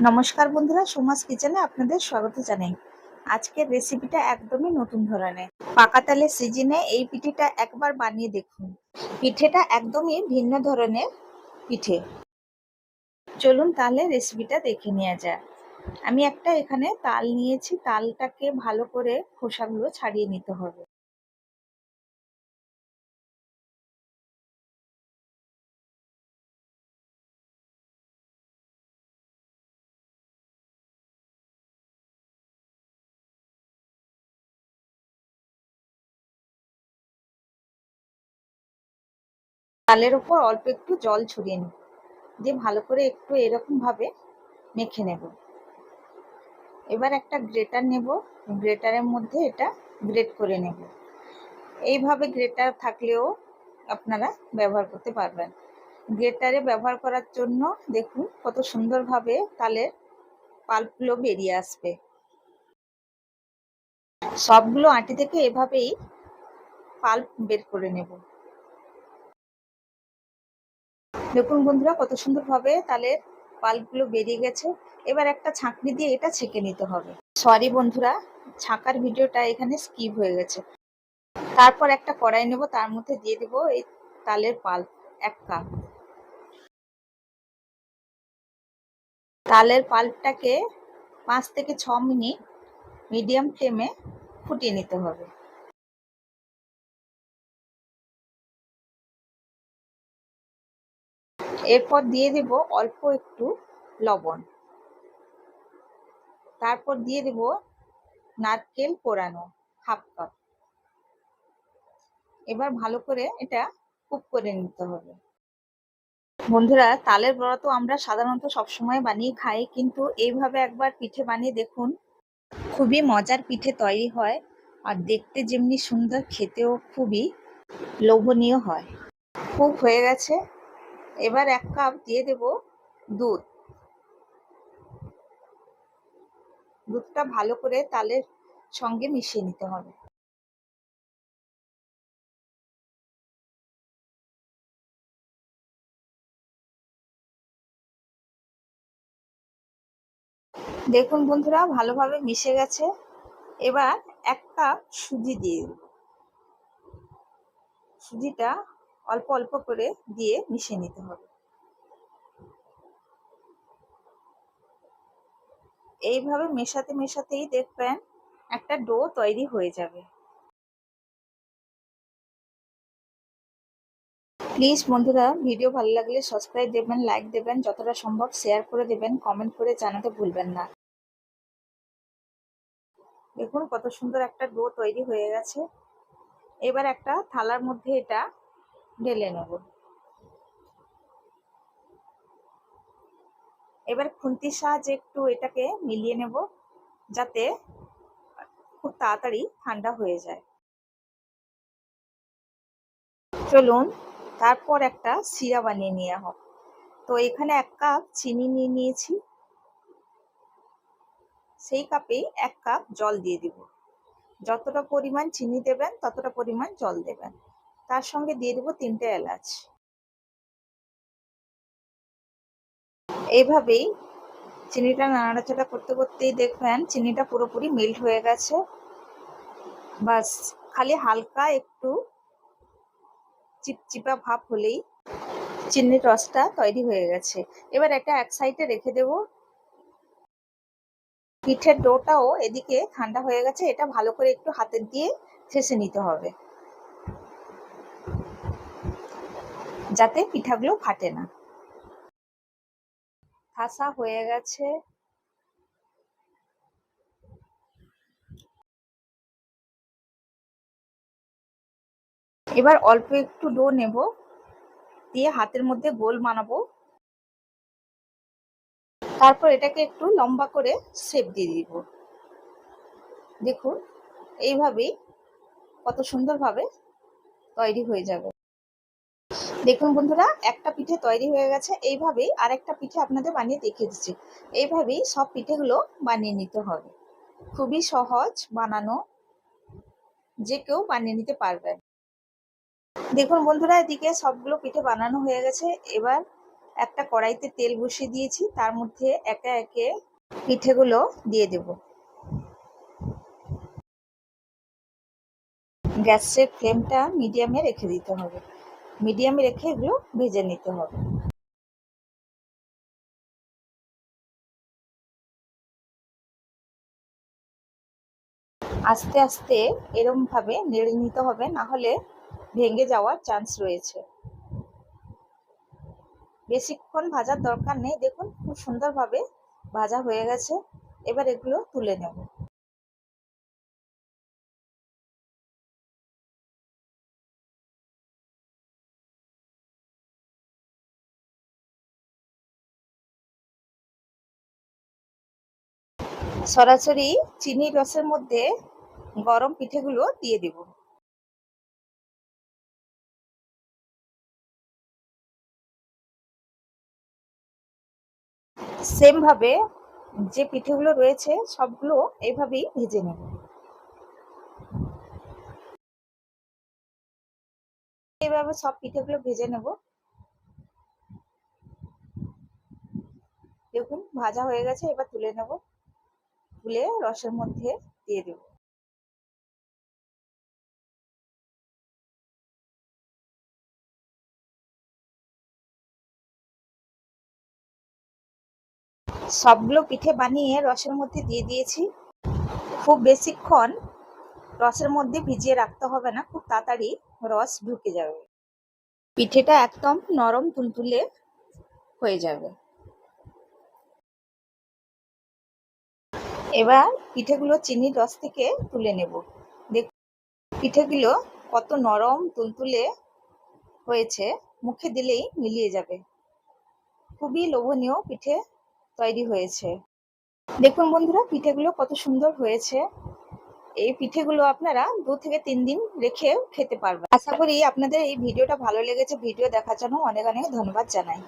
নমস্কার বন্ধুরা সুমাস কিচেনে আপনাদের স্বাগত জানাই। আজকের রেসিপিটা একদমই নতুন ধরনের। পাকা তালের সিজনে এই পিঠেটা একবার বানিয়ে দেখুন। পিঠেটা একদমই ভিন্ন ধরনের পিঠে। চলুন তাহলে রেসিপিটা দেখে নেওয়া যায় আমি একটা এখানে তাল নিয়েছি। তালটাকে ভালো করে খোসাগুলো ছাড়িয়ে নিতে হবে। তালের উপর অল্প একটু জল ছড়িয়ে নিই। দিয়ে ভালো করে একটু এরকম ভাবে মেখে নেব। এবার একটা গ্রেটার নেব। গ্রেটারের মধ্যে এটা গ্রেট করে নেব। এইভাবে গ্রেটার থাকলেও আপনারা ব্যবহার করতে পারবেন। গ্রেটারে ব্যবহার করার জন্য দেখুন কত সুন্দরভাবে তালের পাল্পগুলো বেরিয়ে আসবে। সবগুলো আটি থেকে এভাবেই পাল্প বের করে নেব। দেখুন বন্ধুরা, কত সুন্দরভাবে তালের পাল্পগুলো বেরিয়ে গেছে। এবার একটা ছাঁকনি দিয়ে এটা ছেঁকে নিতে হবে। সরি বন্ধুরা, ছাঁকার ভিডিওটা এখানে স্কিপ হয়ে গেছে। তারপর একটা কড়াই নেব, তার মধ্যে দিয়ে দেব এই তালের পাল্প এক কাপ। তালের পাল্পটাকে পাঁচ থেকে ছ মিনিট মিডিয়াম ফ্লেমে ফুটিয়ে নিতে হবে। এরপর দিয়ে দেব অল্প একটু লবণ। তারপর দিয়ে দেব নারকেল পোড়ানো হাফ কাপ। এবার ভালো করে এটা কুক করে নিতে হবে। বন্ধুরা, তালের বড়া তো আমরা সাধারণত সবসময় বানিয়ে খাই, কিন্তু এইভাবে একবার পিঠে বানিয়ে দেখুন, খুবই মজার পিঠে তৈরি হয় আর দেখতে যেমনি সুন্দর, খেতেও খুবই লোভনীয় হয়। খুব হয়ে গেছে। এবার এক কাপ দিয়ে দেব দুধ। দুধটা ভালো করে তালের সঙ্গে মিশিয়ে নিতে হবে। দেখুন বন্ধুরা, ভালোভাবে মিশে গেছে। এবার এক কাপ সুজি দিয়ে দেব। সুজিটা অল্প অল্প করে দিয়ে মিশিয়ে নিতে হবে। এইভাবে মেশাতে মেশাতেই দেখবেন একটা ডো তৈরি হয়ে যাবে। প্লিজ বন্ধুরা, ভিডিও ভালো লাগলে সাবস্ক্রাইব দেবেন, লাইক দেবেন, যতটা সম্ভব শেয়ার করে দেবেন, কমেন্ট করে জানাতে ভুলবেন না। দেখুন কত সুন্দর একটা ডো তৈরি হয়ে গেছে। এবার একটা থালার মধ্যে এটা ঢেলে নেব। এবার খুন্তির সাহায্যে একটু এটাকে মিলিয়ে নেব যাতে খুব তাড়াতাড়ি ঠান্ডা হয়ে যায়। চলুন তারপর একটা সিরা বানিয়ে নেওয়া হোক। তো এখানে এক কাপ চিনি নিয়ে নিয়েছি। সেই কাপেই এক কাপ জল দিয়ে দিব। যতটা পরিমাণ চিনি দেবেন, ততটা পরিমাণ জল দেবেন। তার সঙ্গে দিয়ে দেবো তিনটে এলাচ। এইভাবেই চিনিটা নাড়াচাড়া করতে করতেই দেখবেন চিনিটা পুরোপুরি মেল্ট হয়ে গেছে। বাস, খালি হালকা একটু চিপচিপা ভাব হলেই চিনির রসটা তৈরি হয়ে গেছে। এবার এটা এক সাইডে রেখে দেব। পিঠের ডোটাও এদিকে ঠান্ডা হয়ে গেছে, এটা ভালো করে একটু হাতের দিয়ে ঠেসে নিতে হবে। যাতে পিঠাগুলো ফাটে না। ঠাসা হয়ে গেছে। এবার অল্প একটু ডো নেব, দিয়ে হাতের মধ্যে গোল বানাবো। তারপর এটাকে একটু লম্বা করে শেপ দিয়ে দিব। দেখুন, এইভাবেই কত সুন্দরভাবে তৈরি হয়ে যাবে। দেখুন বন্ধুরা, একটা পিঠে তৈরি হয়ে গেছে। এইভাবেই আরেকটা পিঠে আপনাদের বানিয়ে দেখিয়ে দিচ্ছি। এইভাবেই সব পিঠেগুলো বানিয়ে নিতে হবে। খুবই সহজ বানানো। যে কেউ বানিয়ে নিতে পারবেন দেখুন বন্ধুরা, এদিকে সবগুলো পিঠে বানানো হয়ে গেছে। এবার একটা কড়াইতে তেল বসিয়ে দিয়েছি। তার মধ্যে একে একে পিঠেগুলো দিয়ে দেব। গ্যাসের ফ্লেমটা মিডিয়ামে রেখে দিতে হবে। মিডিয়ামে রেখে এগুলো ভেজে নিতে হবে। আস্তে আস্তে এরম ভাবে নেড়ে নিতে হবে, না হলে ভেঙে যাওয়ার চান্স রয়েছে। বেশিক্ষণ ভাজার দরকার নেই। দেখুন, খুব সুন্দরভাবে ভাজা হয়ে গেছে। এবার এগুলো তুলে নেব। সরাসরি চিনির রসের মধ্যে গরম পিঠেগুলো দিয়ে দেব। সেম ভাবে যে পিঠেগুলো রয়েছে, সবগুলো এইভাবেই ভেজে নেব। এইভাবে সব পিঠেগুলো ভেজে নেব। দেখুন, ভাজা হয়ে গেছে, এবার তুলে নেব। তুলে রসের মধ্যে দিয়ে দেব। সবগুলো পিঠে বানিয়ে রসের মধ্যে দিয়ে দিয়েছি। খুব বেশিক্ষণ রসের মধ্যে ভিজিয়ে রাখতে হবে না, খুব তাড়াতাড়ি রস ঢুকে যাবে। পিঠেটা একদম নরম তুলতুলে হয়ে যাবে। এবার পিঠেগুলো চিনির রস থেকে তুলে নেব। দেখ পিঠেগুলো কত নরম তুলতুলে হয়েছে, মুখে দিলেই মিলিয়ে যাবে। খুবই লোভনীয় পিঠে তৈরি হয়েছে। দেখুন বন্ধুরা, পিঠেগুলো কত সুন্দর হয়েছে। এই পিঠেগুলো আপনারা দু থেকে তিন দিন রেখে খেতে পারবেন। আশা করি আপনাদের এই ভিডিওটা ভালো লেগেছে। ভিডিও দেখার জন্য অনেক অনেক ধন্যবাদ জানাই।